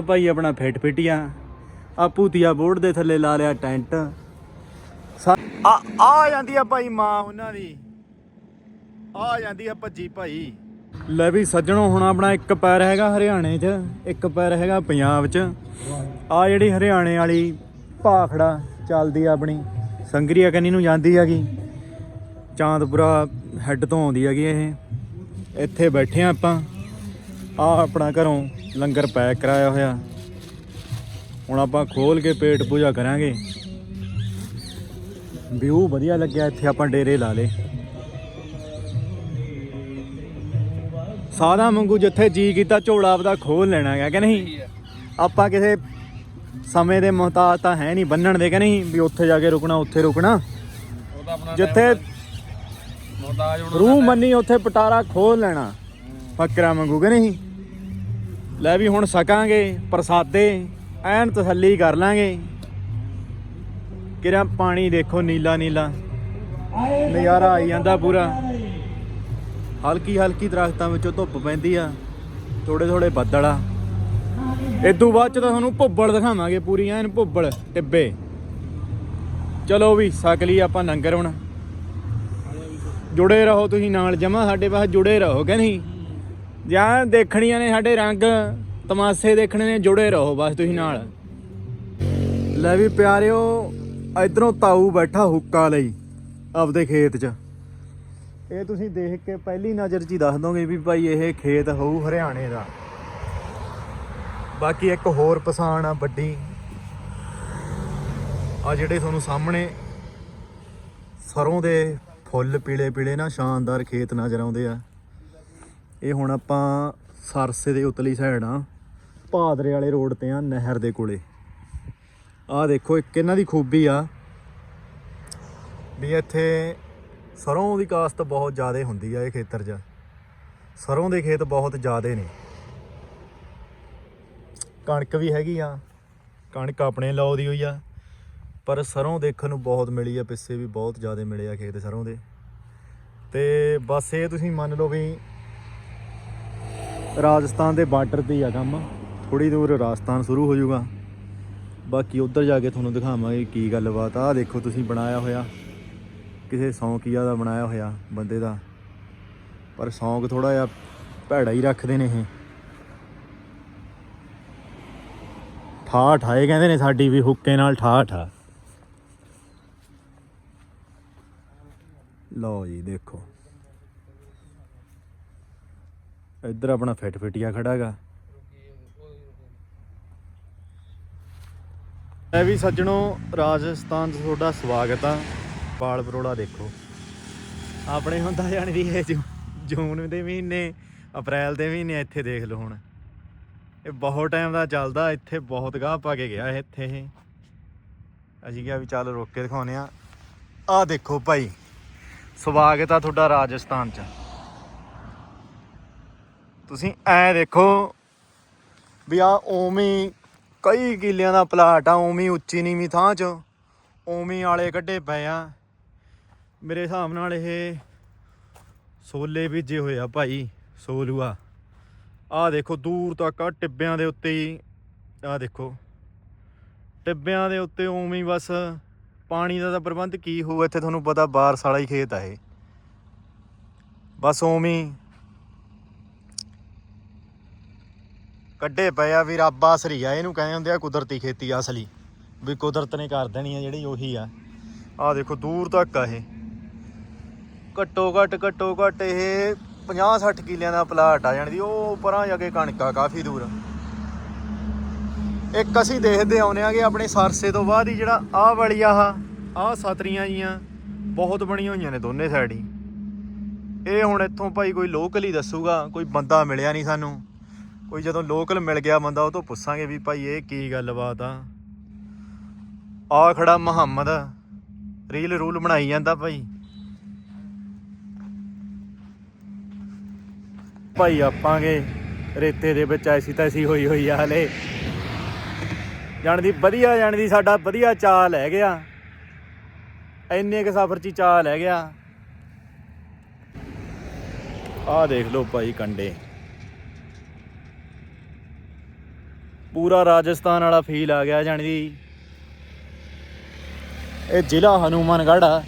ਭਾਈ ਆਪਣਾ ਫਿੱਟ ਫਿਟੀਆਂ ਆ। ਭੂਤੀਆ ਬੋਰਡ ਦੇ ਥੱਲੇ ਲਾ ਲਿਆ ਟੈਂਟ। ਆ ਆ ਜਾਂਦੀ ਆ ਭਾਈ ਮਾਂ ਉਹਨਾਂ ਦੀ। ਆ ਜਾਂਦੀ ਆ ਭੱਜੀ ਭਾਈ। ਲੈ ਵੀ ਸੱਜਣੋ, ਹੁਣ ਆਪਣਾ ਇੱਕ ਪੈਰ ਹੈਗਾ ਹਰਿਆਣੇ 'ਚ, ਇੱਕ ਪੈਰ ਹੈਗਾ ਪੰਜਾਬ 'ਚ। ਆ ਜਿਹੜੀ ਹਰਿਆਣੇ ਵਾਲੀ ਭਾਖੜਾ ਚੱਲਦੀ ਆ ਆਪਣੀ। ਸੰਗਰੀਆ ਕੰਨੀ ਨੂੰ ਜਾਂਦੀ ਹੈਗੀ। ਚਾਂਦਪੁਰਾ ਹੈੱਡ ਤੋਂ ਆਉਂਦੀ ਹੈਗੀ ਇਹ। ਇੱਥੇ ਬੈਠੇ ਆ ਆਪਾਂ। ਆ ਆਪਣਾ ਘਰੋਂ ਲੰਗਰ ਪੈਕ ਕਰਾਇਆ ਹੋਇਆ। ਹੁਣ ਆਪਾਂ ਖੋਲ ਕੇ ਪੇਟ ਪੂਜਾ ਕਰਾਂਗੇ। ਵਿਊ ਵਧੀਆ ਲੱਗਿਆ ਇੱਥੇ ਆਪਾਂ ਡੇਰੇ ਲਾ ਲੇ ਸਾਦਾ ਵਾਂਗੂ ਜਿੱਥੇ ਜੀ ਕੀਤਾ ਝੋਲਾ ਆਪਦਾ ਖੋਲ ਲੈਣਾ ਹੈਗਾ ਕਿ ਨਹੀਂ? ਆਪਾਂ ਕਿਸੇ ਸਮੇਂ ਦੇ ਮੁਹਤਾਜ ਤਾਂ ਹੈ ਨਹੀਂ ਬੰਨਣ ਦੇ ਕਿ ਨਹੀਂ ਵੀ ਉੱਥੇ ਜਾ ਕੇ ਰੁਕਣਾ ਉੱਥੇ ਰੁਕਣਾ। ਜਿੱਥੇ ਮੋਹਤਾਜ ਹੁਣ ਰੂਹ ਮੰਨੀ ਉੱਥੇ ਪਟਾਰਾ ਖੋਲ ਲੈਣਾ ਫੱਕਰਾ ਵਾਂਗੂ ਕਿ ਨਹੀਂ? ਲੈ ਵੀ ਹੁਣ ਸਕਾਂਗੇ, ਪ੍ਰਸਾਦੇ, ਐਨ ਤਸੱਲੀ ਕਰ ਲਾਂਗੇ। ਕਿਰਾ ਪਾਣੀ ਦੇਖੋ ਨੀਲਾ ਨੀਲਾ, ਨਜ਼ਾਰਾ ਆਈ ਜਾਂਦਾ ਪੂਰਾ। ਹਲਕੀ ਹਲਕੀ ਦਰਖਤਾਂ ਵਿੱਚੋਂ ਧੁੱਪ ਪੈਂਦੀ ਆ ਥੋੜੇ ਥੋੜੇ ਬੱਦਲ ਆ। ਤੋਂ ਬਾਅਦ ਚ ਤਾਂ ਤੁਹਾਨੂੰ ਭੁੱਬਲ ਦਿਖਾਵਾਂਗੇ, ਪੂਰੀ ਐਨ ਭੁੱਬਲ, ਟਿੱਬੇ। ਚਲੋ ਵੀ ਸਕ ਲਈ ਆਪਾਂ ਲੰਗਰ ਹੁਣ। ਜੁੜੇ ਰਹੋ ਤੁਸੀਂ ਨਾਲ, ਜਮਾ ਸਾਡੇ ਪਾਸ ਜੁੜੇ ਰਹੋ ਕਿ ਨਹੀਂ? ਜਾਂ ਦੇਖਣੀਆਂ ਨੇ ਸਾਡੇ ਰੰਗ, ਤਮਾਸ਼ੇ ਦੇਖਣੇ ਨੇ, ਜੁੜੇ ਰਹੋ ਬਸ ਤੁਸੀਂ ਨਾਲ। ਲੈ ਵੀ ਪਿਆਰਿਓ, ਇਧਰੋਂ ਤਾਊ ਬੈਠਾ ਹੁੱਕਾ ਲਈ, ਆਪਦੇ ਖੇਤ 'ਚ। ਇਹ ਤੁਸੀਂ ਦੇਖ ਕੇ ਪਹਿਲੀ ਨਜ਼ਰ 'ਚ ਹੀ ਦੱਸ ਦੋਗੇ ਵੀ ਭਾਈ ਇਹ ਖੇਤ ਹੋਊ ਹਰਿਆਣੇ ਦਾ। ਬਾਕੀ ਇੱਕ ਹੋਰ ਪਛਾਣ ਆ ਵੱਡੀ। ਆ ਜਿਹੜੇ ਤੁਹਾਨੂੰ ਸਾਹਮਣੇ ਸਰੋਂ ਦੇ ਫੁੱਲ ਪੀਲੇ ਪੀਲੇ ਨਾ, ਸ਼ਾਨਦਾਰ ਖੇਤ ਨਜ਼ਰ ਆਉਂਦੇ ਆ। ਇਹ ਹੁਣ ਆਪਾਂ ਸਰਸੇ ਦੇ ਉਤਲੀ ਸਾਈਡ ਆ, ਭਾਦਰੇ ਵਾਲੇ ਰੋਡ ਤੇ ਆ, ਨਹਿਰ ਦੇ ਕੋਲੇ। ਆਹ ਦੇਖੋ, ਇੱਕ ਇਹਨਾਂ ਦੀ ਖੂਬੀ ਆ, ਵੀ ਇੱਥੇ ਸਰੋਂ ਦੀ ਕਾਸਤ ਬਹੁਤ ਜ਼ਿਆਦਾ ਹੁੰਦੀ ਆ ਇਹ ਖੇਤਰ 'ਚ। ਸਰੋਂ ਦੇ ਖੇਤ ਬਹੁਤ ਜ਼ਿਆਦੇ ਨੇ। ਕਣਕ ਵੀ ਹੈਗੀ ਆ, ਕਣਕ ਆਪਣੇ ਲਾਉ ਦੀ ਹੋਈ ਆ, ਪਰ ਸਰੋਂ ਦੇਖਣ ਨੂੰ ਬਹੁਤ ਮਿਲੀ ਆ, ਪਿੱਛੇ ਵੀ ਬਹੁਤ ਜ਼ਿਆਦਾ ਮਿਲੇ ਆ ਖੇਤ ਸਰੋਂ ਦੇ। ਤੇ ਬਸ ਇਹ ਤੁਸੀਂ ਮੰਨ ਲਓ ਵੀ ਰਾਜਸਥਾਨ ਦੇ ਬਾਰਡਰ ਤੇ ਹੀ ਆ ਕੰਮ। ਥੋੜੀ ਦੂਰ ਰਾਜਸਥਾਨ ਸ਼ੁਰੂ ਹੋ ਜਾਊਗਾ। ਬਾਕੀ ਉੱਧਰ ਜਾ ਕੇ ਤੁਹਾਨੂੰ ਦਿਖਾਵਾਂਗੇ ਕੀ ਗੱਲਬਾਤ ਆ। ਆਹ ਦੇਖੋ ਤੁਸੀਂ ਬਣਾਇਆ ਹੋਇਆ। ਕਿਸੇ ਸੌਂਕੀਆ ਦਾ ਬਣਾਇਆ ਹੋਇਆ ਬੰਦੇ ਦਾ। ਪਰ ਸੌਂਕ ਥੋੜਾ ਜਿਹਾ ਭੈੜਾ ਹੀ ਰੱਖਦੇ ਨੇ ਇਹ। ਠਾ ਠਾਏ ਕਹਿੰਦੇ ਨੇ ਸਾਡੀ ਵੀ, ਹੁੱਕੇ ਨਾਲ ਠਾ ਠਾ ਲਓ ਜੀ, ਦੇਖੋ। ਇੱਧਰ ਆਪਣਾ ਫਿੱਟ ਫਿਟਿਆ ਖੜਾ ਹੈਗਾ ਐ ਵੀ ਸੱਜਣੋ, ਰਾਜਸਥਾਨ 'ਚ ਤੁਹਾਡਾ ਸਵਾਗਤ ਆ। ਪਾਲ ਪਰੋੜਾ ਦੇਖੋ। ਆਪਣੇ ਹੁੰਦਾ ਜਾਣੀ ਵੀ ਇਹ ਜੂਨ ਦੇ ਮਹੀਨੇ, ਅਪ੍ਰੈਲ ਦੇ ਮਹੀਨੇ ਇੱਥੇ ਦੇਖ ਲਓ ਹੁਣ। ਇਹ ਬਹੁਤ ਟਾਈਮ ਦਾ ਚੱਲਦਾ, ਇੱਥੇ ਬਹੁਤ ਗਾਹ ਪਾ ਕੇ ਗਿਆ ਇੱਥੇ ਇਹ। ਅਸੀਂ ਕਿਹਾ ਵੀ ਚੱਲ ਰੋਕ ਕੇ ਦਿਖਾਉਨੇ ਆ। ਆਹ ਦੇਖੋ ਭਾਈ, ਸਵਾਗਤ ਆ ਤੁਹਾਡਾ ਰਾਜਸਥਾਨ ਚ। ਤੁਸੀਂ ਐ ਦੇਖੋ ਵੀ ਆ ਓਵੇਂ ਕਈ ਕਿੱਲਿਆਂ ਦਾ ਪਲਾਟ ਆ ਓਵੇਂ ਉੱਚੀ ਨੀਵੀਂ ਥਾਂ ਚ ਓਵੇਂ ਵਾਲੇ ਕੱਢੇ ਪਏ ਆ। ਮੇਰੇ ਹਿਸਾਬ ਨਾਲ ਇਹ ਸੋਲੇ ਬੀਜੇ ਹੋਏ ਆ ਭਾਈ ਸੋਲੂਆ ਆਹ ਦੇਖੋ ਦੂਰ ਤੱਕ ਆ, ਟਿੱਬਿਆਂ ਦੇ ਉੱਤੇ ਹੀ, ਆਹ ਦੇਖੋ। ਟਿੱਬਿਆਂ ਦੇ ਉੱਤੇ ਉਵੇਂ ਬਸ ਪਾਣੀ ਦਾ ਤਾਂ ਪ੍ਰਬੰਧ ਕੀ ਹੋਊ, ਇੱਥੇ ਤੁਹਾਨੂੰ ਪਤਾ ਬਾਰਸ ਵਾਲਾ ਹੀ ਖੇਤ ਆ ਇਹ। ਬਸ ਉਵੇਂ ਕੱਢੇ ਪਏ ਆ ਵੀ ਰੱਬ ਆਸਰੀ ਆ, ਇਹਨੂੰ ਕਹਿੰਦੇ ਹੁੰਦੇ ਆ ਕੁਦਰਤੀ ਖੇਤੀ ਅਸਲੀ ਵੀ ਕੁਦਰਤ ਨੇ ਕਰ ਦੇਣੀ ਆ ਜਿਹੜੀ ਉਹੀ ਆ। ਆਹ ਦੇਖੋ, ਦੂਰ ਤੱਕ ਆ ਇਹ। ਘੱਟੋ ਘੱਟ ਘੱਟੋ ਘੱਟ ਇਹ 50 60 ਕਿੱਲਿਆਂ ਦਾ ਪਲਾਟ ਆ ਜਾਣੀ ਦੀ ਉਹ ਪਰਾਂ ਜਾ ਕੇ ਕਣਕਾ ਕਾਫੀ ਦੂਰ। ਇੱਕ ਅਸੀਂ ਦੇਖਦੇ ਆਉਨੇ ਆਗੇ ਆਪਣੇ ਸਰਸੇ ਤੋਂ ਬਾਅਦ ਹੀ ਜਿਹੜਾ ਆਹ ਵਾਲੀ ਆਹ ਆਹ ਸਤਰੀਆਂ ਜੀਆਂ ਬਹੁਤ ਬਣੀਆਂ ਹੋਈਆਂ ਨੇ ਦੋਨੇ ਸਾਈਡ ਹੀ। ਇਹ ਹੁਣ ਇੱਥੋਂ ਭਾਈ ਕੋਈ ਲੋਕਲ ਹੀ ਦੱਸੂਗਾ, ਕੋਈ ਬੰਦਾ ਮਿਲਿਆ ਨਹੀਂ ਸਾਨੂੰ। ਕੋਈ ਜਦੋਂ ਲੋਕਲ ਮਿਲ ਗਿਆ ਬੰਦਾ, ਉਹ ਤੋਂ ਪੁੱਛਾਂਗੇ ਵੀ ਭਾਈ ਇਹ ਕੀ ਗੱਲਬਾਤ ਆ। ਆ ਖੜਾ ਮੁਹੰਮਦ। ਰੀਲ ਰੂਲ ਬਣਾਈ ਜਾਂਦਾ ਭਾਈ। ਭਾਈ ਆਪਾਂਗੇ। ਰੇਤੇ ਦੇ ਵਿੱਚ ਐਸੀ ਤੈਸੀ ਹੋਈ ਹੋਈ ਆ ਹਲੇ। ਜਾਣ ਦੀ ਵਧੀਆ ਜਾਣ ਦੀ ਸਾਡਾ ਵਧੀਆ ਚਾਲ ਲੈ ਗਿਆ ਇੰਨੇ ਕ ਸਫ਼ਰ ਚ ਹੀ ਚਾਲ ਹੈ ਗਿਆ ਆਹ ਦੇਖ ਲਓ ਭਾਈ ਕੰਡੇ। ਪੂਰਾ ਰਾਜਸਥਾਨ ਵਾਲਾ ਫੀਲ ਆ ਗਿਆ ਜਾਣੀ ਦੀ। ਇਹ ਜ਼ਿਲ੍ਹਾ ਹਨੂਮਾਨਗੜ੍ਹ ਆ।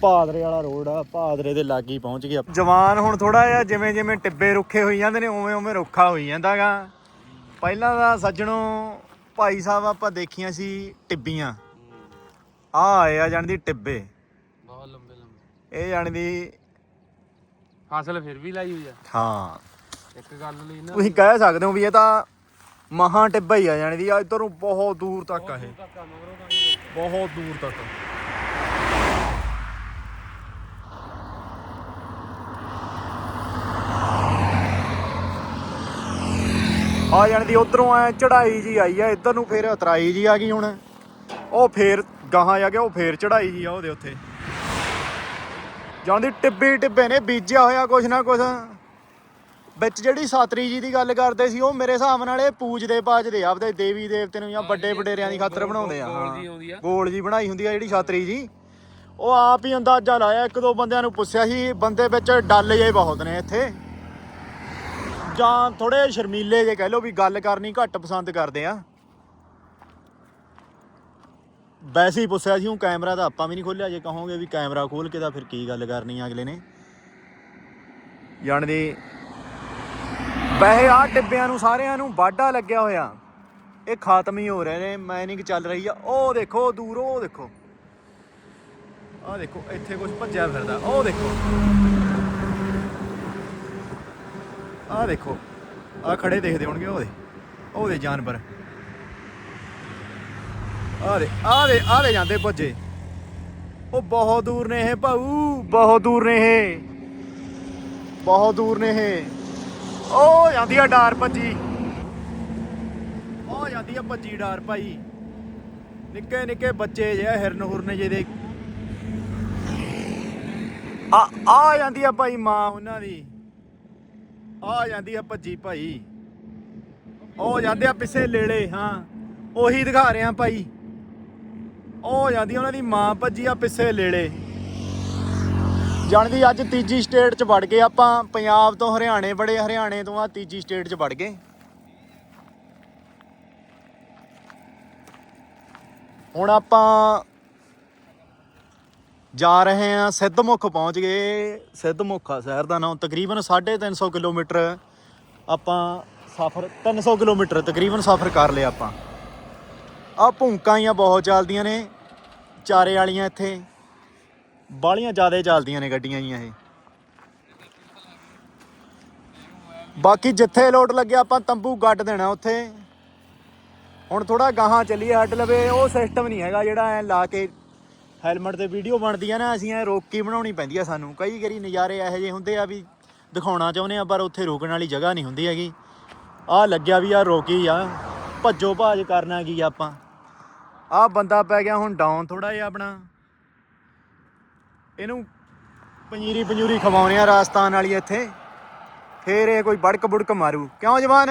ਭਾਦਰੇ ਵਾਲਾ ਰੋਡ ਆ। ਭਾਦਰੇ ਦੇ ਲਾਗੀ ਪਹੁੰਚ ਗਿਆ ਜਵਾਨ ਹੁਣ ਥੋੜਾ ਜਿਹਾ ਜਿਵੇਂ ਜਿਵੇਂ ਟਿੱਬੇ ਰੁੱਖੇ ਹੋਈ ਜਾਂਦੇ ਨੇ ਉਵੇਂ ਉਵੇਂ ਰੁੱਖਾ ਹੋਈ ਜਾਂਦਾਗਾ। ਪਹਿਲਾਂ ਦਾ ਸੱਜਣੋ ਭਾਈ ਸਾਹਿਬ ਆਪਾਂ ਦੇਖੀਆਂ ਸੀ ਟਿੱਬੀਆਂ। ਆ ਆਏ ਆ ਜਾਣੀ ਦੀ ਟਿੱਬੇ। ਬਹੁਤ ਲੰਬੇ ਲੰਬੇ। ਇਹ ਜਾਣੀ ਦੀ ਫਸਲ ਫਿਰ ਵੀ ਲਾਈ ਹੋਈ ਆ। ਹਾਂ। ਇੱਕ ਗੱਲ ਲਈ ਨਾ ਤੁਸੀਂ ਕਹਿ ਸਕਦੇ ਹੋ ਵੀ ਇਹ ਤਾਂ ਮਹਾ ਟਿੱਬਾ ਹੀ ਆ ਜਾਣੀ ਦੀ ਇੱਧਰੋਂ ਬਹੁਤ ਦੂਰ ਤੱਕ ਆ ਇਹ। ਬਹੁਤ ਦੂਰ ਤੱਕ ਆ ਜਾਣਦੀ ਉਧਰੋਂ ਐ ਚੜਾਈ ਜੀ ਆਈ ਆ ਇੱਧਰ ਨੂੰ ਫੇਰ ਉਤਰਾਈ ਜੀ ਆ ਗਈ ਹੁਣ। ਉਹ ਫੇਰ ਗਾਹਾਂ ਜਾ ਕੇ ਉਹ ਫੇਰ ਚੜਾਈ ਜੀ ਆ ਉਹਦੇ ਉੱਥੇ। ਜਾਂਦੀ ਟਿੱਬੇ ਟਿੱਬੇ ਨੇ ਬੀਜਿਆ ਹੋਇਆ ਕੁਛ ਨਾ ਕੁਛ। ਵਿੱਚ ਜਿਹੜੀ ਸਾਤਰੀ ਜੀ ਦੀ ਗੱਲ ਕਰਦੇ ਸੀ ਉਹ ਮੇਰੇ ਹਿਸਾਬ ਨਾਲ ਇਹ ਪੂਜਦੇ ਪਾਜਦੇ ਆਪਦੇ ਦੇਵੀ ਦੇਵਤੇ ਨੂੰ ਜਾਂ ਵੱਡੇ ਵਡੇਰਿਆਂ ਦੀ ਖਾਤਰ ਬਣਾਉਂਦੇ ਆ ਗੋਲ ਜੀ ਗੋਲ ਬਣਾਈ ਹੁੰਦੀ ਆ ਜਿਹੜੀ ਛਾਤਰੀ ਜੀ। ਉਹ ਆਪ ਹੀ ਅੰਦਾਜ਼ਾ ਲਾਇਆ ਇੱਕ ਦੋ ਬੰਦਿਆਂ ਨੂੰ ਪੁੱਛਿਆ ਸੀ ਬੰਦੇ ਵਿੱਚ ਡੱਲ ਜੇ ਬਹੁਤ ਨੇ ਇੱਥੇ। ਜਾਂ ਥੋੜੇ ਸ਼ਰਮੀਲੇ ਜੇ ਕਹਿ ਲਓ ਵੀ ਗੱਲ ਕਰਨੀ ਘੱਟ ਪਸੰਦ ਕਰਦੇ ਆ। ਵੈਸੇ ਹੀ ਪੁੱਛਿਆ ਸੀ ਉਹ ਕੈਮਰਾ ਤਾਂ ਆਪਾਂ ਵੀ ਨਹੀਂ ਖੋਲਿਆ ਜੇ ਕਹੋਗੇ ਵੀ ਕੈਮਰਾ ਖੋਲ ਕੇ ਤਾਂ ਫਿਰ ਕੀ ਗੱਲ ਕਰਨੀ ਆ ਅਗਲੇ ਨੇ। ਜਾਣਦੇ ਵੈਸੇ ਆ ਟਿੱਬਿਆਂ ਨੂੰ ਸਾਰਿਆਂ ਨੂੰ ਵਾਢਾ ਲੱਗਿਆ ਹੋਇਆ। ਇਹ ਖਾਤਮ ਹੀ ਹੋ ਰਹੇ ਨੇ ਮਾਈਨਿੰਗ ਚੱਲ ਰਹੀ ਆ। ਉਹ ਦੇਖੋ, ਦੂਰ, ਉਹ ਦੇਖੋ। ਆਹ ਦੇਖੋ, ਇੱਥੇ ਕੁਝ ਭੱਜਿਆ ਫਿਰਦਾ। ਉਹ ਦੇਖੋ। ਆਹ ਦੇਖੋ, ਆਹ ਖੜੇ ਦੇਖਦੇ ਹੋਣਗੇ ਉਹਦੇ। ਉਹਦੇ ਜਾਨਵਰ। ਆਹ ਦੇ ਆਹ ਦੇ ਆਹ ਦੇ ਜਾਂਦੇ ਭੱਜੇ। ਉਹ ਬਹੁਤ ਦੂਰ ਨੇ ਇਹ ਭਾਊ। ਬਹੁਤ ਦੂਰ ਨੇ ਇਹ। ਬਹੁਤ ਦੂਰ ਨੇ ਇਹ। ਉਹ ਜਾਂਦੀ ਆ ਡਾਰ ਭੱਜੀ। ਉਹ ਜਾਂਦੀ ਆ ਭੱਜੀ ਡਾਰ ਭਾਈ। ਨਿੱਕੇ ਨਿੱਕੇ ਬੱਚੇ ਜੇ ਆ, ਹਿਰਨ ਹੁਰਨ ਜਿਹਦੇ ਆ ਆ ਜਾਂਦੀ ਆ ਭਾਈ ਮਾਂ ਉਹਨਾਂ ਦੀ। ਆ ਜਾਂਦੀ ਆ ਭੱਜੀ ਭਾਈ। ਉਹ ਜਾਂਦੇ ਆ ਪਿੱਛੇ ਲੇਲੇ ਹਾਂ। ਉਹੀ ਦਿਖਾ ਰਿਹਾ ਭਾਈ। ਉਹ ਜਾਂਦੀ ਆ ਉਹਨਾਂ ਦੀ ਮਾਂ ਭੱਜੀ ਆ ਪਿੱਛੇ ਲੇਲੇ ਜਾਣਦੀ ਅੱਜ ਤੀਜੀ ਸਟੇਟ 'ਚ ਵੜ ਗਏ ਆਪਾਂ, ਪੰਜਾਬ ਤੋਂ ਹਰਿਆਣੇ ਬੜੇ ਹਰਿਆਣੇ ਤੋਂ ਆ ਤੀਜੀ ਸਟੇਟ 'ਚ ਵੜ ਗਏ। ਹੁਣ ਆਪਾਂ ਜਾ ਰਹੇ ਹਾਂ, ਸਿੱਧਮੁਖ ਪਹੁੰਚ ਗਏ। ਸਿੱਧਮੁਖ ਆ ਸ਼ਹਿਰ ਦਾ ਨਾਮ, ਤਕਰੀਬਨ 350 ਕਿਲੋਮੀਟਰ ਆਪਾਂ ਸਫ਼ਰ 300 ਕਿਲੋਮੀਟਰ ਤਕਰੀਬਨ ਸਫ਼ਰ ਕਰ ਲਿਆ ਆਪਾਂ। ਆ ਭੂੰਕਾਂ ਹੀ ਬਹੁਤ ਚੱਲਦੀਆਂ ਨੇ, ਚਾਰੇ ਵਾਲੀਆਂ ਇੱਥੇ। ਬਾਲੀਆਂ ਜ਼ਿਆਦਾ ਚੱਲਦੀਆਂ ਨੇ ਗੱਡੀਆਂ ਹੀ ਇਹ। ਬਾਕੀ ਜਿੱਥੇ ਲੋਟ ਲੱਗਿਆ ਆਪਾਂ ਤੰਬੂ ਗੱਡ ਦੇਣਾ ਉੱਥੇ। ਹੁਣ ਥੋੜਾ ਗਾਹਾਂ ਚੱਲੀਏ ਹਟ ਲਵੇ, ਉਹ ਸਿਸਟਮ ਨਹੀਂ ਹੈਗਾ ਜਿਹੜਾ ਐ ਲਾ ਕੇ ਹੈਲਮਟ ਤੇ ਵੀਡੀਓ ਬਣਦੀ ਆ ਨਾ, ਅਸੀਂ ਐ ਰੋਕ ਕੇ ਬਣਾਉਣੀ ਪੈਂਦੀ ਆ ਸਾਨੂੰ। ਕਈ ਵਾਰੀ ਨਜ਼ਾਰੇ ਇਹੋ ਜਿਹੇ ਹੁੰਦੇ ਆ ਵੀ ਦਿਖਾਉਣਾ ਚਾਹੁੰਦੇ ਆ, ਪਰ ਉੱਥੇ ਰੋਕਣ ਵਾਲੀ ਜਗ੍ਹਾ ਨਹੀਂ ਹੁੰਦੀ ਹੈਗੀ। ਆ ਲੱਗਿਆ ਵੀ ਆ ਰੋਕੀ ਆ ਭੱਜੋ ਭਾਜ ਕਰਨਾ ਕੀ ਆਪਾਂ। ਆ ਬੰਦਾ ਪੈ ਗਿਆ ਹੁਣ ਡਾਊਨ ਥੋੜਾ ਜਿਹਾ ਆਪਣਾ। ਇਹਨੂੰ ਪੰਜੀਰੀ ਪੰਜੂਰੀ ਖਵਾਉਣੇ ਆ ਰਾਜਸਥਾਨ ਵਾਲੀ ਇੱਥੇ। ਫੇਰ ਇਹ ਕੋਈ ਬੜਕ ਬੁੜਕ ਮਾਰੂ। ਕਿਉਂ ਜਵਾਨ?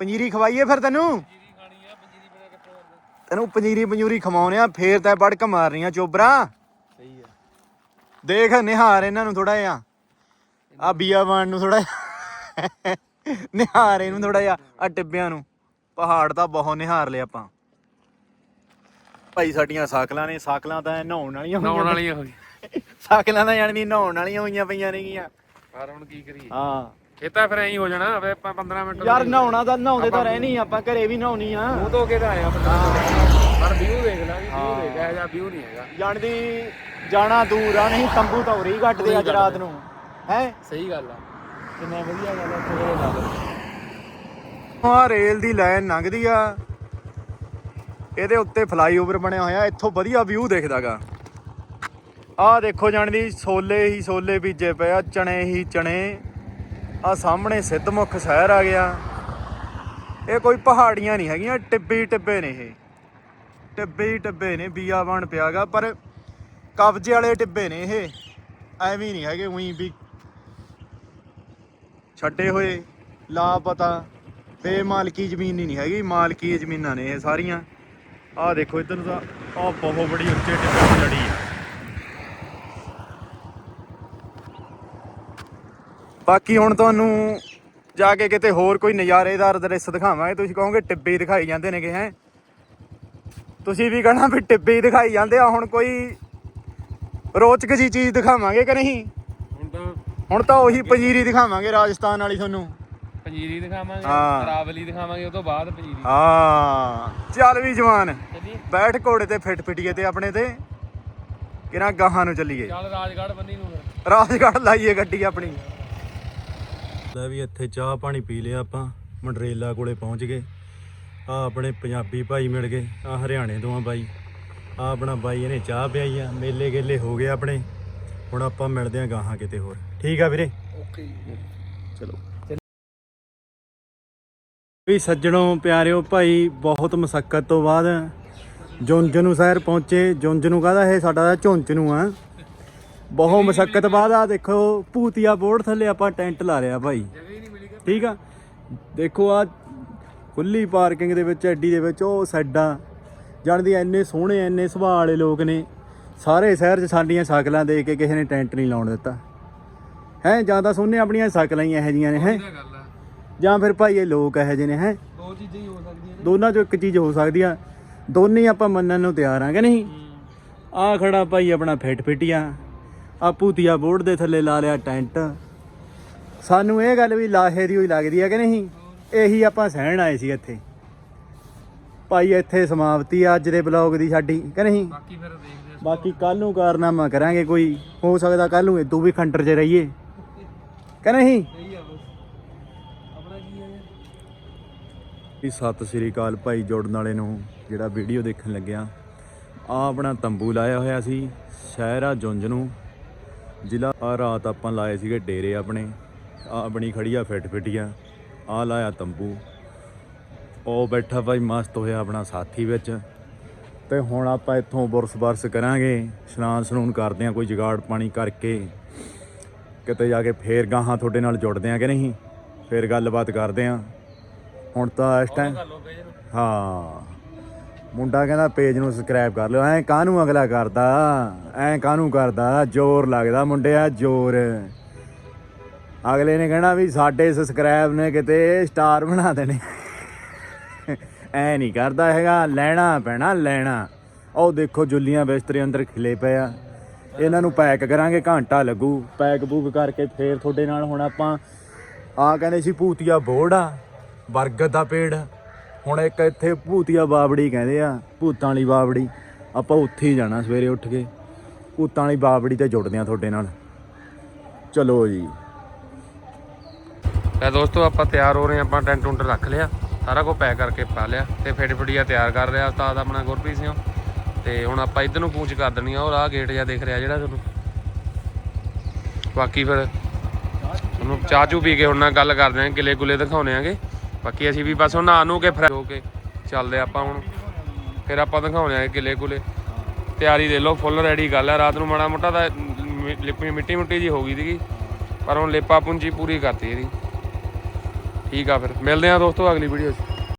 ਪੰਜੀਰੀ ਖਵਾਈਏ ਫਿਰ ਤੈਨੂੰ? ਤੈਨੂੰ ਪੰਜੀਰੀ ਪੰਜੂਰੀ ਖਵਾਉਣੇ ਆ ਫੇਰ ਤਾਂ ਬੜਕ ਮਾਰਨੀਆਂ ਚੋਬਰਾ। ਸਹੀ ਆ। ਦੇਖ ਨਿਹਾਰ ਇਹਨਾਂ ਨੂੰ ਥੋੜਾ ਜਿਹਾ। ਆ ਬੀਆਵਾਨ ਨੂੰ ਥੋੜਾ ਨਿਹਾਰ ਇਹਨੂੰ ਥੋੜਾ ਜਿਹਾ ਆ ਟਿੱਬਿਆਂ ਨੂੰ। ਪਹਾੜ ਤਾਂ ਬਹੁਤ ਨਿਹਾਰ ਲਿਆ ਆਪਾਂ। ਭਾਈ ਸਾਡੀਆਂ ਸਾਕਲਾਂ ਨੇ ਸਾਕਲਾਂ ਤਾਂ ਨਹਾਉਣ ਵਾਲੀਆਂ ਨਹਾਉਣ ਹੋਈਆਂ ਵਾਲੀਆਂ ਹੋਈ ਸਾਕਲਾਂ ਤਾਂ ਜਾਣੀ ਦੀ ਨਹਾਉਣ ਵਾਲੀਆਂ ਹੋਈਆਂ ਪਈਆਂ ਨੇਗੀਆਂ। ਪਰ ਹੁਣ ਕੀ ਕਰੀਏ? ਹਾਂ। ਇਹ ਤਾਂ ਫਿਰ ਐਂ ਹੀ ਹੋ ਜਾਣਾ ਵੇ ਆਪਾਂ 15 ਮਿੰਟ ਯਾਰ ਨਹਾਉਣਾ ਤਾਂ ਨਹਾਉਂਦੇ ਤਾਂ ਰਹਿਣੀ ਆਪਾਂ ਘਰੇ ਵੀ ਨਹਾਉਣੀ ਆ। ਮੂੰਹ ਧੋ ਕੇ ਤਾਂ ਆਇਆ ਪਰ ਵਿਊ ਦੇਖ ਲੈ ਵਿਊ ਦੇਖ ਇਹੋ ਜਿਹਾ ਵਿਊ ਨਹੀਂ ਹੈਗਾ। ਜਾਣਦੀ ਜਾਣਾ ਦੂਰ ਆ ਨਹੀਂ ਤੰਬੂ ਤਾਂ ਉਰੀ ਘੱਟਦੇ ਅੱਜ ਰਾਤ ਨੂੰ। ਹੈ? ਸਹੀ ਗੱਲ ਆ। ਕਿੰਨਾ ਵਧੀਆ ਗੱਲ ਆ ਇੱਥੇ ਜਿਹੜੇ ਲਾ ਲਓ ਆ ਰੇਲ ਦੀ ਲਾਈਨ ਲੰਘਦੀ ਆ। ਇਹਦੇ ਉੱਤੇ ਫਲਾਈਓਵਰ ਬਣਿਆ ਹੋਇਆ, ਇੱਥੋਂ ਵਧੀਆ ਵਿਊ ਦਿਖਦਾਗਾ। ਆਹ ਦੇਖੋ ਜਾਣਦੀ ਸੋਲੇ ਹੀ ਸੋਲੇ ਬੀਜੇ ਪਏ ਆ ਚਣੇ ਹੀ ਚਣੇ ਆ ਸਾਹਮਣੇ ਸਿੱਧਮੁਖ ਸ਼ਹਿਰ ਆ ਗਿਆ। ਇਹ ਕੋਈ ਪਹਾੜੀਆਂ ਨਹੀਂ ਹੈਗੀਆਂ, ਟਿੱਬੇ ਟਿੱਬੇ ਨੇ ਇਹ। ਟਿੱਬੇ ਟਿੱਬੇ ਨੇ, ਬੀਆ ਬਣ ਪਿਆਗਾ, ਪਰ ਕਬਜ਼ੇ ਵਾਲੇ ਟਿੱਬੇ ਨੇ ਇਹ। ਐਵੇਂ ਨਹੀਂ ਹੈਗੇ, ਉਹੀ ਵੀ ਛੱਡੇ ਹੋਏ ਲਾ ਲਾਪਤਾ। ਬੇਮਾਲਕੀ ਜ਼ਮੀਨ ਹੀ ਨਹੀਂ ਹੈਗੀ, ਮਾਲਕੀ ਜ਼ਮੀਨਾਂ ਨੇ ਇਹ ਸਾਰੀਆਂ। ਆਹ ਦੇਖੋ ਇੱਧਰ ਤਾਂ ਆਹ ਬਹੁਤ ਬੜੀ ਉੱਚੇ ਤੇ ਲੜੀ ਆ। ਬਾਕੀ ਹੁਣ ਤੁਹਾਨੂੰ ਜਾ ਕੇ ਕਿਤੇ ਹੋਰ ਕੋਈ ਨਜ਼ਾਰੇਦਾਰ ਦ੍ਰਿਸ਼ ਦਿਖਾਵਾਂਗੇ ਤੁਸੀਂ ਕਹੋਗੇ ਟਿੱਬੇ ਹੀ ਦਿਖਾਈ ਜਾਂਦੇ ਨੇਗੇ ਹੈ? ਤੁਸੀਂ ਵੀ ਕਹਣਾ ਵੀ ਟਿੱਬੇ ਹੀ ਦਿਖਾਈ ਜਾਂਦੇ ਆ ਹੁਣ ਕੋਈ ਰੋਚਕ ਜੀ ਚੀਜ਼ ਦਿਖਾਵਾਂਗੇ ਕਿ ਨਹੀਂ? ਹੁਣ ਤਾਂ ਹੁਣ ਤਾਂ ਉਹੀ ਪੰਜੀਰੀ ਦਿਖਾਵਾਂਗੇ ਰਾਜਸਥਾਨ ਵਾਲੀ ਤੁਹਾਨੂੰ। ਪੰਜੀਰੀ ਦਿਖਾਵਾਂਗੇ ਹਾਂ। ਤਰਾਵਲੀ ਦਿਖਾਵਾਂਗੇ ਉਹ ਤੋਂ ਬਾਅਦ ਪੰਜੀਰੀ। ਹਾਂ। ਚੱਲ ਵੀ ਜਵਾਨ ਚੱਲੀਏ ਬੈਠ ਘੋੜੇ ਤੇ ਫਿੱਟ ਫਿਟੀਏ ਤੇ ਆਪਣੇ ਤੇ। ਕਿਰਾਂ ਗਾਹਾਂ ਨੂੰ ਚੱਲੀਏ? ਚੱਲ ਰਾਜਗੜ੍ਹ ਬੰਨੀ ਨੂੰ ਫਿਰ। ਰਾਜਗੜ੍ਹ ਲਾਈਏ ਗੱਡੀ ਆਪਣੀ। ਲੈ ਵੀ ਇੱਥੇ ਚਾਹ ਪਾਣੀ ਪੀ ਲਿਆ ਆਪਾਂ ਮੰਡਰੇਲਾ ਕੋਲੇ ਪਹੁੰਚ ਗਏ। ਆ ਆਪਣੇ ਪੰਜਾਬੀ ਭਾਈ ਮਿਲ ਗਏ ਆ ਹਰਿਆਣੇ ਤੋਂ ਆ ਬਾਈ। ਆ ਆਪਣਾ ਬਾਈ ਇਹਨੇ ਚਾਹ ਪਿਆਈ ਆ ਮੇਲੇ ਗੇਲੇ ਹੋ ਗਏ ਆਪਣੇ। ਹੁਣ ਆਪਾਂ ਮਿਲਦੇ ਆ ਗਾਹਾਂ ਕਿਤੇ ਹੋਰ। ਠੀਕ ਆ ਵੀਰੇ। ਓਕੇ ਚਲੋ। ਵੀ ਸੱਜਣੋ ਪਿਆਰਿਓ ਭਾਈ ਬਹੁਤ ਮਸਕਤ ਤੋਂ ਬਾਅਦ ਜੁੰਜਨੂ ਸ਼ਹਿਰ ਪਹੁੰਚੇ। ਜੁੰਜਨੂ ਕਹਦਾ ਇਹ? ਸਾਡਾ ਝੁੰਚਨੂ ਆ। ਬਹੁਤ ਮਸਕਤ ਬਾਅਦ ਆ ਦੇਖੋ ਭੂਤੀਆ ਬੋਰਡ ਥੱਲੇ ਆਪਾਂ ਟੈਂਟ ਲਾ ਲਿਆ ਭਾਈ। ਠੀਕ ਆ? ਦੇਖੋ ਆ ਖੁੱਲੀ ਪਾਰਕਿੰਗ ਦੇ ਵਿੱਚ ਐਡੀ ਦੇ ਵਿੱਚ ਉਹ ਸਾਡਾ ਜਾਣਦੀ ਇੰਨੇ ਸੋਹਣੇ ਇੰਨੇ ਸੁਭਾਅ ਵਾਲੇ ਲੋਕ ਨੇ। ਸਾਰੇ ਸ਼ਹਿਰ 'ਚ ਸਾਡੀਆਂ ਸਾਈਕਲਾਂ ਦੇ ਕੇ ਕਿਸੇ ਨੇ ਟੈਂਟ ਨਹੀਂ ਲਾਉਣ ਦਿੱਤਾ। ਹੈ ਜਾਂ ਤਾਂ ਸੋਹਣੇ ਆਪਣੀਆਂ ਸਾਈਕਲਾਂ ਹੀ ਇਹੋ ਜੀਆਂ ਨੇ ਹੈ? ਜਾਂ ਫਿਰ ਭਾਈ ਇਹ ਲੋਕ ਇਹੋ ਜਿਹੇ ਨੇ ਹੈ? ਦੋ ਚੀਜ਼ਾਂ ਹੀ ਹੋ ਸਕਦੀਆਂ ਨੇ। ਦੋਨਾਂ 'ਚੋਂ ਇੱਕ ਚੀਜ਼ ਹੋ ਸਕਦੀ ਆ। ਦੋਨੇ ਆਪਾਂ ਮੰਨਣ ਨੂੰ ਤਿਆਰ ਆ ਕਿ ਨਹੀਂ? ਆ ਖੜਾ ਭਾਈ ਆਪਣਾ ਫਿੱਟ ਫਿਟੀਆ। ਆ ਭੂਤੀਆ ਬੋਰਡ ਦੇ ਥੱਲੇ ਲਾ ਲਿਆ ਟੈਂਟ। ਸਾਨੂੰ ਇਹ ਗੱਲ ਵੀ ਲਾਹੇ ਦੀ ਹੋਈ ਲੱਗਦੀ ਹੈ ਕਿ ਨਹੀਂ? ਇਹੀ ਆਪਾਂ ਸਹਿਣ ਆਏ ਸੀ ਇੱਥੇ। ਭਾਈ ਇੱਥੇ ਸਮਾਪਤੀ ਆ ਅੱਜ ਦੇ ਬਲੌਗ ਦੀ ਸਾਡੀ ਕਿ ਨਹੀਂ? ਬਾਕੀ ਫਿਰ ਦੇਖਦੇ ਆ ਬਾਕੀ ਕੱਲ ਨੂੰ ਕਾਰਨਾਮਾ ਕਰਾਂਗੇ ਕੋਈ। ਹੋ ਸਕਦਾ ਕੱਲ ਨੂੰ ਇਦੋਂ ਵੀ ਖੰਡਰ 'ਚ ਰਹੀਏ। ਕਿ ਨਹੀਂ ਸਹੀ ਆ ਬਸ ਆਪਣਾ ਕੀ ਹੈ ਵੀ ਸਤਿ ਸ੍ਰੀ ਅਕਾਲ ਭਾਈ ਜੋੜਨ ਵਾਲੇ ਨੂੰ, ਜਿਹੜਾ ਵੀਡੀਓ ਦੇਖਣ ਲੱਗਿਆ। ਆ ਆਪਣਾ ਤੰਬੂ ਲਾਇਆ ਹੋਇਆ ਸੀ, ਸ਼ਹਿਰ ਆ ਜੁੰਜ ਨੂੰ। ਜ਼ਿਲ੍ਹਾ ਆ ਰਾਤ ਆਪਾਂ ਲਾਏ ਸੀਗੇ ਡੇਰੇ ਆਪਣੇ। ਆ ਆਪਣੀ ਖੜੀ ਆ ਫਿੱਟ ਫਿਟੀਆ ਆ ਲਾਇਆ ਤੰਬੂ। ਉਹ ਬੈਠਾ ਭਾਈ ਮਸਤ ਹੋਇਆ ਆਪਣਾ ਸਾਥੀ ਵਿੱਚ। ਤੇ ਹੁਣ ਆਪਾਂ ਇੱਥੋਂ ਬੁਰਸ ਬਰਸ ਕਰਾਂਗੇ, ਇਸ਼ਨਾਨ ਸਨੂਨ ਕਰਦੇ ਆ ਕੋਈ ਜਗਾੜ ਪਾਣੀ ਕਰਕੇ। ਕਿਤੇ ਜਾ ਕੇ ਫੇਰ ਗਾਹਾਂ ਤੁਹਾਡੇ ਨਾਲ ਜੁੜਦੇ ਆ ਕਿ ਨਹੀਂ? ਫੇਰ ਗੱਲਬਾਤ ਕਰਦੇ ਆ। ਹੁਣ ਤਾਂ ਇਸ ਟਾਈਮ ਹਾਂ ਮੁੰਡਾ ਕਹਿੰਦਾ ਪੇਜ ਨੂੰ ਸਬਸਕ੍ਰਾਈਬ ਕਰ ਲਿਓ। ਐ ਕਾਹਨੂੰ ਅਗਲਾ ਕਰਦਾ? ਐ ਕਾਹਨੂੰ ਕਰਦਾ? ਜ਼ੋਰ ਲੱਗਦਾ ਮੁੰਡਿਆ ਜ਼ੋਰ। ਅਗਲੇ ਨੇ ਕਹਿਣਾ ਵੀ ਸਾਡੇ ਸਬਸਕ੍ਰਾਈਬ ਨੇ ਕਿਤੇ ਸਟਾਰ ਬਣਾ ਦੇਣੇ। ਐ ਨਹੀਂ ਕਰਦਾ ਹੈਗਾ। ਲੈਣਾ ਪੈਣਾ ਲੈਣਾ। ਉਹ ਦੇਖੋ ਜੁੱਲੀਆਂ ਬਿਸਤਰੇ ਅੰਦਰ ਖਿਲੇ ਪਏ ਆ। ਇਹਨਾਂ ਨੂੰ ਪੈਕ ਕਰਾਂਗੇ ਘੰਟਾ ਲੱਗੂ। ਪੈਕ ਬੁੱਕ ਕਰਕੇ ਫੇਰ ਤੁਹਾਡੇ ਨਾਲ ਹੁਣ ਆਪਾਂ ਆ ਕਹਿੰਦੇ ਸੀ ਭੂਤੀਆ ਬੋਰਡ ਆ। ਬਰਗਦ ਦਾ ਪੇੜ। ਹੁਣ ਇੱਕ ਇੱਥੇ ਭੂਤੀਆ ਬਾਵੜੀ ਕਹਿੰਦੇ ਆ, ਭੂਤਾਂ ਵਾਲੀ ਬਾਵੜੀ ਆਪਾਂ ਉੱਥੇ ਹੀ ਜਾਣਾ ਸਵੇਰੇ ਉੱਠ ਕੇ। ਭੂਤਾਂ ਵਾਲੀ ਬਾਵੜੀ ਤੇ ਜੁੜਦੇ ਆ ਤੁਹਾਡੇ ਨਾਲ। ਚਲੋ ਜੀ। ਲੈ ਦੋਸਤੋ, ਆਪਾਂ ਤਿਆਰ ਹੋ ਰਹੇ ਹਾਂ, ਆਪਾਂ ਟੈਂਟ ਟੁੰਟ ਰੱਖ ਲਿਆ। ਸਾਰਾ ਕੁਝ ਪੈਕ ਕਰਕੇ ਪਾ ਲਿਆ ਤੇ ਫੇਟ ਫੜੀਆ ਤਿਆਰ ਕਰ ਰਿਹਾ ਉਸਤਾਦ ਆਪਣਾ ਗੁਰਪ੍ਰੀਤ ਸਿੰਘ। ਤੇ ਹੁਣ ਆਪਾਂ ਇੱਧਰ ਨੂੰ ਪੂੰਛ ਕਰ ਦੇਣੀ ਆ ਉਹ ਰਾਹ ਗੇਟ ਜਿਹਾ ਦੇਖ ਰਿਹਾ ਜਿਹੜਾ ਤੁਹਾਨੂੰ। ਬਾਕੀ ਫਿਰ ਤੁਹਾਨੂੰ ਚਾਹ ਚੂ ਪੀ ਕੇ ਹੁਣ ਨਾਲ ਗੱਲ ਕਰਦੇ ਆਂ ਗਿਲੇ ਗੁਲੇ ਦਿਖਾਉਣੇ ਆਂਗੇ। ਬਾਕੀ ਅਸੀਂ ਵੀ ਬਸ ਹੁਣ ਨਹਾ ਨੂੰ ਕੇ ਫਰੈਸ਼ ਹੋ ਕੇ ਚੱਲਦੇ ਆਪਾਂ ਹੁਣ। ਫਿਰ ਆਪਾਂ ਦਿਖਾਉਣੇ ਆਂਗੇ ਕਿਲੇ ਕੁਲੇ। ਤਿਆਰੀ ਦੇ ਲਓ ਫੁੱਲ ਰੈਡੀ ਗੱਲ ਆ ਰਾਤ ਨੂੰ ਮਾੜਾ ਮੋਟਾ ਤਾਂ ਮਿ- ਲਿਪੀ, ਮਿੱਟੀ ਮੁੱਟੀ ਜੀ ਹੋ ਗਈ ਸੀਗੀ। ਪਰ ਹੁਣ ਲੇਪਾ ਪੁੰਜੀ ਪੂਰੀ ਕਰਤੀ ਇਹਦੀ। ਠੀਕ ਆ ਫਿਰ। ਮਿਲਦੇ ਆ ਦੋਸਤੋ ਅਗਲੀ ਵੀਡੀਓ 'ਚ।